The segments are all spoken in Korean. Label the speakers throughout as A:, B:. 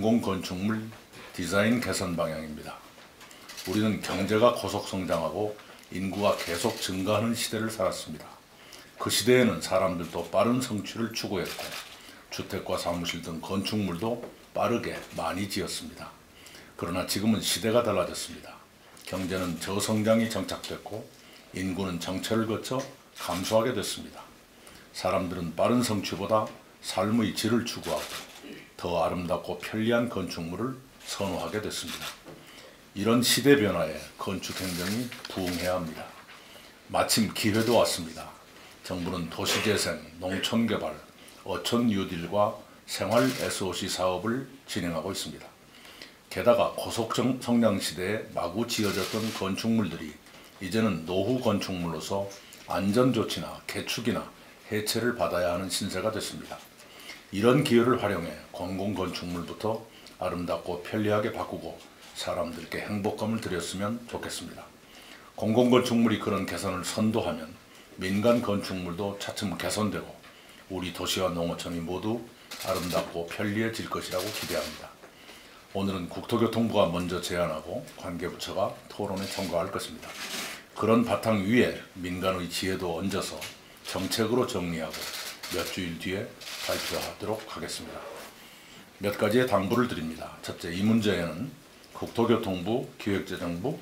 A: 공공건축물 디자인 개선 방향입니다. 우리는 경제가 고속 성장하고 인구가 계속 증가하는 시대를 살았습니다. 그 시대에는 사람들도 빠른 성취를 추구했고 주택과 사무실 등 건축물도 빠르게 많이 지었습니다. 그러나 지금은 시대가 달라졌습니다. 경제는 저성장이 정착됐고 인구는 정체를 거쳐 감소하게 됐습니다. 사람들은 빠른 성취보다 삶의 질을 추구하고 더 아름답고 편리한 건축물을 선호하게 됐습니다. 이런 시대 변화에 건축 행정이 부응해야 합니다. 마침 기회도 왔습니다. 정부는 도시재생, 농촌개발, 어촌 뉴딜과 생활 SOC 사업을 진행하고 있습니다. 게다가 고속 성장 시대에 마구 지어졌던 건축물들이 이제는 노후 건축물로서 안전 조치나 개축이나 해체를 받아야 하는 신세가 됐습니다. 이런 기회를 활용해 공공 건축물부터 아름답고 편리하게 바꾸고 사람들께 행복감을 드렸으면 좋겠습니다. 공공 건축물이 그런 개선을 선도하면 민간 건축물도 차츰 개선되고 우리 도시와 농어촌이 모두 아름답고 편리해질 것이라고 기대합니다. 오늘은 국토교통부가 먼저 제안하고 관계부처가 토론에 참가할 것입니다. 그런 바탕 위에 민간의 지혜도 얹어서 정책으로 정리하고 몇 주일 뒤에 발표하도록 하겠습니다. 몇 가지의 당부를 드립니다. 첫째, 이 문제에는 국토교통부, 기획재정부,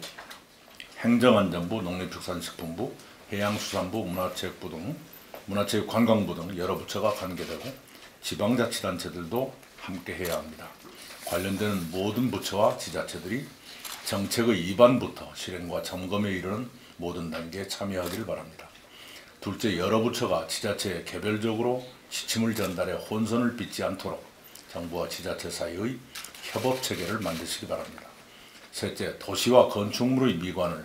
A: 행정안전부, 농림축산식품부, 해양수산부, 문화체육부 등 문화체육관광부 등 여러 부처가 관계되고 지방자치단체들도 함께 해야 합니다. 관련되는 모든 부처와 지자체들이 정책의 입안부터 실행과 점검에 이르는 모든 단계에 참여하기를 바랍니다. 둘째, 여러 부처가 지자체에 개별적으로 지침을 전달해 혼선을 빚지 않도록 정부와 지자체 사이의 협업 체계를 만드시기 바랍니다. 셋째, 도시와 건축물의 미관을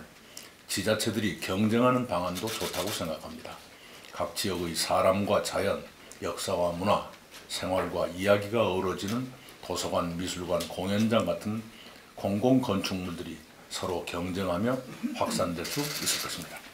A: 지자체들이 경쟁하는 방안도 좋다고 생각합니다. 각 지역의 사람과 자연, 역사와 문화, 생활과 이야기가 어우러지는 도서관, 미술관, 공연장 같은 공공 건축물들이 서로 경쟁하며 확산될 수 있을 것입니다.